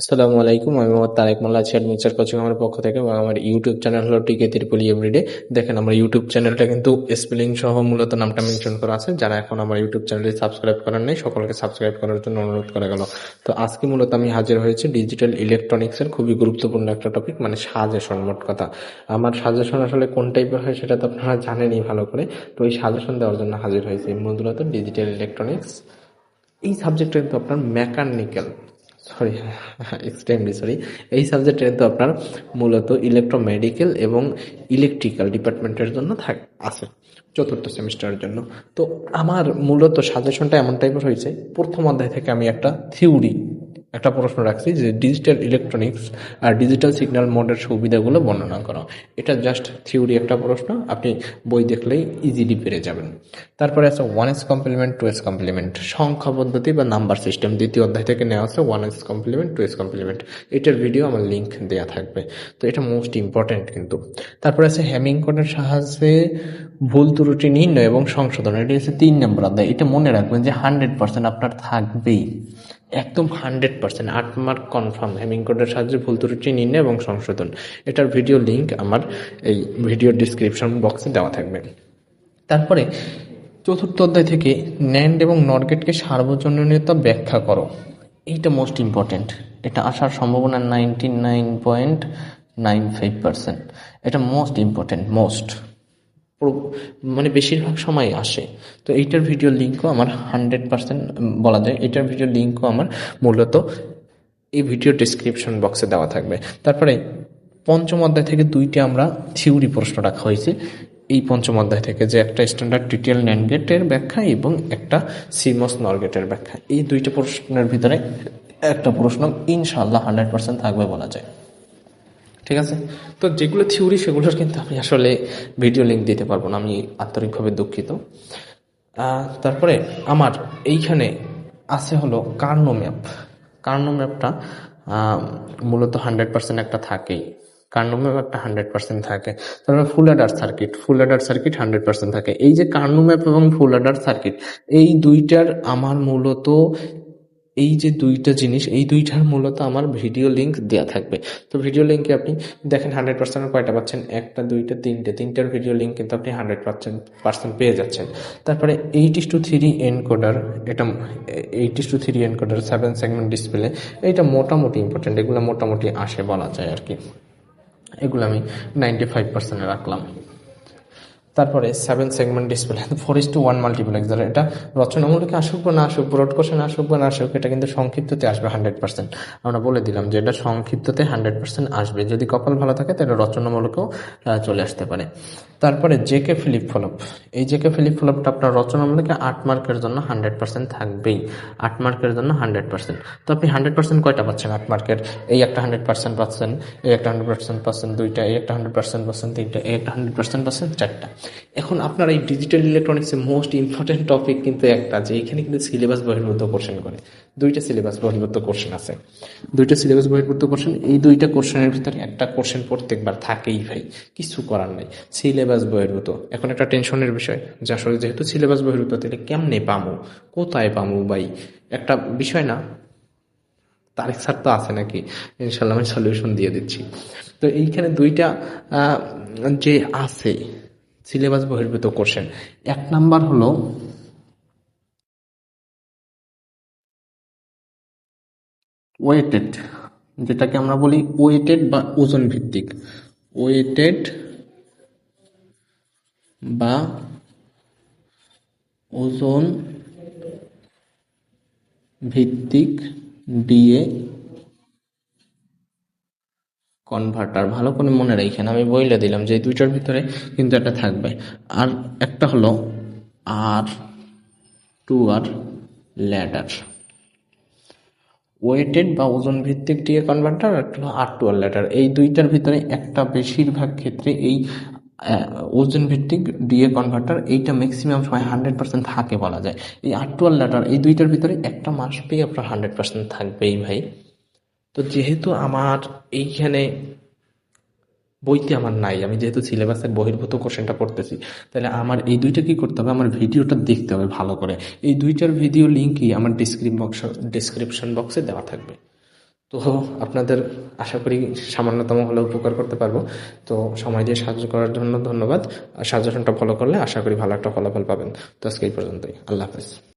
আসসালামু আলাইকুম, আমি মোহাম্মদ তারেক মোল্লা, আছি অ্যাডভেঞ্চার কোচিং আমার পক্ষ থেকে এবং আমার ইউটিউব চ্যানেল হলো টিকে তিরপলি এভরিডে দেখেন, আমার ইউটিউব চ্যানেলটা কিন্তু স্পেলিং সহ মূলত নামটা মেনশন করা আছে। যারা এখন আমার ইউটিউব চ্যানেলটি সাবস্ক্রাইব করার নেই, সকলকে সাবস্ক্রাইব করার জন্য অনুরোধ করা গেল। তো আজকে মূলত আমি হাজির হয়েছি ডিজিটাল ইলেকট্রনিক্সের খুবই গুরুত্বপূর্ণ একটা টপিক মানে সাজেশন মোট কথা। আমার সাজেশন আসলে কোন টাইপের হয় সেটা তো আপনারা জানেনই ভালো করে। তো ওই সাজেশন দেওয়ার জন্য হাজির হয়েছি। মূলত ডিজিটাল ইলেকট্রনিক্স এই সাবজেক্টটা কিন্তু আপনার মেকানিক্যাল সরি এক্সট্রিমলি সরি এই সাবজেক্টে কিন্তু আপনার মূলত ইলেকট্রোমেডিক্যাল এবং ইলেকট্রিক্যাল ডিপার্টমেন্টের জন্য থাক, আছে, চতুর্থ সেমিস্টারের জন্য। তো আমার মূলত সাজেশনটা এমন টাইপের হয়েছে, প্রথম অধ্যায় থেকে আমি একটা থিওরি একটা প্রশ্ন রাখছি যে ডিজিটাল ইলেকট্রনিক্স আর ডিজিটাল সিগন্যাল মোডের সুবিধাগুলো বর্ণনা করো। এটা জাস্ট থিওরি একটা প্রশ্ন, আপনি বই দেখলেই ইজিলি পেরে যাবেন। তারপরে আছে one's complement two's complement সংখ্যা পদ্ধতি বা নাম্বার সিস্টেম দ্বিতীয় অধ্যায় থেকে নেওয়া আছে one's complement two's complement এটার ভিডিও আমার লিঙ্ক দেওয়া থাকবে। তো এটা মোস্ট ইম্পর্টেন্ট কিন্তু। তারপরে আছে হ্যামিং কোডের সাহায্যে ভুল ত্রুটি নির্ণয় এবং সংশোধন, এটি হচ্ছে তিন নম্বর অধ্যায়। এটা মনে রাখবেন যে হান্ড্রেড পার্সেন্ট আপনার থাকবেই। একদম হান্ড্রেড পার্সেন্ট আট মার্ক কনফার্ম হ্যামিং কোডের সাহায্যে ভুল ত্রুটি নির্ণয় এবং সংশোধন। এটার ভিডিও লিঙ্ক আমার এই ভিডিও ডিসক্রিপশন বক্সে দেওয়া থাকবে। তারপরে চতুর্থ অধ্যায় থেকে ন্যান্ড এবং নরগেটকে সার্বজনীনতা ব্যাখ্যা করো। এইটা মোস্ট ইম্পর্টেন্ট এটা আসার সম্ভাবনা ninety nine point nine five percent এটা মোস্ট ইম্পর্টেন্ট মোস্ট মানে বেশিরভাগ সময় আসে। তো এইটার ভিডিও লিঙ্কও আমার হান্ড্রেড পার্সেন্ট বলা যায়। এটার ভিডিও লিঙ্কও আমার মূলত এই ভিডিও ডিসক্রিপশন বক্সে দেওয়া থাকবে। তারপরে পঞ্চম অধ্যায় থেকে দুইটা আমরা থিওরি প্রশ্ন রাখা হয়েছে। এই পঞ্চম অধ্যায় থেকে যে একটা স্ট্যান্ডার্ড টিটিএল ন্যানগেটের ব্যাখ্যা এবং একটা সিমস নরগেটের ব্যাখ্যা। এই দুইটা প্রশ্নের ভিতরে একটা প্রশ্ন ইনশাল্লাহ হান্ড্রেড পার্সেন্ট থাকবে বলা যায়। ঠিক আছে? তো যেগুলো থিওরি সেগুলোর কিন্তু আমি আসলে ভিডিও লিঙ্ক দিতে পারব না, আমি আন্তরিকভাবে দুঃখিত। তারপরে আমার এইখানে আছে হলো কার্নো ম্যাপ কার্নো ম্যাপটা মূলত হান্ড্রেড পার্সেন্ট একটা থাকেই। কার্নো ম্যাপ একটা হান্ড্রেড পার্সেন্ট থাকে। তারপরে full adder circuit full adder circuit hundred percent থাকে। এই যে কার্নো ম্যাপ এবং ফুল অ্যাডার সার্কিট এই দুইটার আমার মূলত এই যে দুইটা জিনিস, এই দুইটার মূলত আমার ভিডিও লিঙ্ক দেওয়া থাকবে। তো ভিডিও লিঙ্কে আপনি দেখেন হান্ড্রেড পার্সেন্ট কয়টা পাচ্ছেন? একটা, দুইটা, তিনটে, তিনটার ভিডিও লিঙ্ক কিন্তু আপনি হান্ড্রেড পার্সেন্ট পার্সেন্ট পেয়ে যাচ্ছেন। তারপরে eight is to three encoder এটা eight is to three encoder seven segment display এইটা মোটামুটি ইম্পর্টেন্ট এগুলো মোটামুটি আসে বলা যায় আর কি। এগুলো আমি নাইনটি ফাইভ পার্সেন্টে রাখলাম। তারপরে seven segment display four is to one multiplex ধরো এটা রচনামূলকে আসুক বা না আসুক ব্রড কোশ্চেন আসুক বা না আসুক, এটা কিন্তু সংক্ষিপ্ততে আসবে হান্ড্রেড পার্সেন্ট আমরা বলে দিলাম যে এটা সংক্ষিপ্ততে হান্ড্রেড পার্সেন্ট আসবে। যদি কপাল ভালো থাকে, তাহলে রচনামূলকেও চলে আসতে পারে। তারপরে জেকে ফিলিপ ফলপ এই জেকে ফিলিপ ফলপটা আপনার রচনামূলকে আট মার্কের জন্য হান্ড্রেড পার্সেন্ট থাকবেই? আট মার্কের জন্য হান্ড্রেড পার্সেন্ট তো আপনি হান্ড্রেড পার্সেন্ট কয়টা পাচ্ছেন আট মার্কের? এই একটা হান্ড্রেড পার্সেন্ট পাচ্ছেন, এই একটা হান্ড্রেড পার্সেন্ট পাচ্ছেন দুইটা, এই একটা হান্ড্রেড পার্সেন্ট পাচ্ছেন তিনটা, এই একটা হান্ড্রেড পার্সেন্ট পাচ্ছেন চারটা। এখন আপনার এই ডিজিটাল ইলেকট্রনিক্সের মোস্ট ইম্পর্টেন্ট টপিক কিন্তু একটা, যে এখানে কিন্তু সিলেবাস বহির্ভূত কোশ্চেন করে। দুইটা সিলেবাস বহির্ভূত কোশ্চেন আছে। দুইটা সিলেবাস বহির্ভূত কোশ্চেন এই দুইটা কোশ্চেনের ভিতরে একটা কোশ্চেন প্রত্যেকবার থাকেই ভাই, কিছু করার নাই। সিলেবাস বহির্ভূত। এখন একটা টেনশনের বিষয়, যে আসলে যেহেতু সিলেবাস বহির্ভূত, তাহলে কেমনে পামু? কোথায় পামু ভাই? একটা বিষয় না? তারিখ স্যার তো আছে নাকি? ইনশাল্লাহ আমি সলিউশন দিয়ে দিচ্ছি। তো এইখানে দুইটা যে আছে, সিলেবাস বহির্ভূত কোশ্চেন এক নাম্বার হলো ওয়েটেড যেটাকে আমরা বলি ওয়েটেড বা ওজন ভিত্তিক। ওয়েটেড বা ওজন ভিত্তিক ডিএ কনভার্টার ভালো করে মনে রাখেন, আমি বইলে দিলাম যে দুইটার ভিতরে কিন্তু একটা থাকবে। আর একটা হলো R two R ladder weighted বা ওজন ভিত্তিক DA converter R two R ladder এই দুইটার ভিতরে একটা বেশিরভাগ ক্ষেত্রে এই ওজন ভিত্তিক ডিএ কনভার্টার এইটা ম্যাক্সিমাম সময় হান্ড্রেড পার্সেন্ট থাকে বলা যায়। এই আর টু আর এই দুইটার ভিতরে একটা মাস পেয়ে আপনার হান্ড্রেড পার্সেন্ট থাকবেই ভাই। তো যেহেতু আমার এইখানে বইতে আমার নাই, আমি যেহেতু সিলেবাসের বহির্ভূত কোশ্চেনটা পড়তেছি, তাহলে আমার এই দুইটা কি করতে হবে? আমার ভিডিওটা দেখতে হবে ভালো করে। এই দুইটার ভিডিও লিঙ্কই আমার ডিসক্রিপ বক্স ডিসক্রিপশন বক্সে দেওয়া থাকবে। তো আপনাদের আশা করি সামান্যতম হলে উপকার করতে পারব। তো সময় দিয়ে সাহায্য করার জন্য ধন্যবাদ। আর সাজেশনটা ফলো করলে আশা করি ভালো একটা ফলাফল পাবেন। তো আজকে এই পর্যন্তই। আল্লাহ হাফেজ।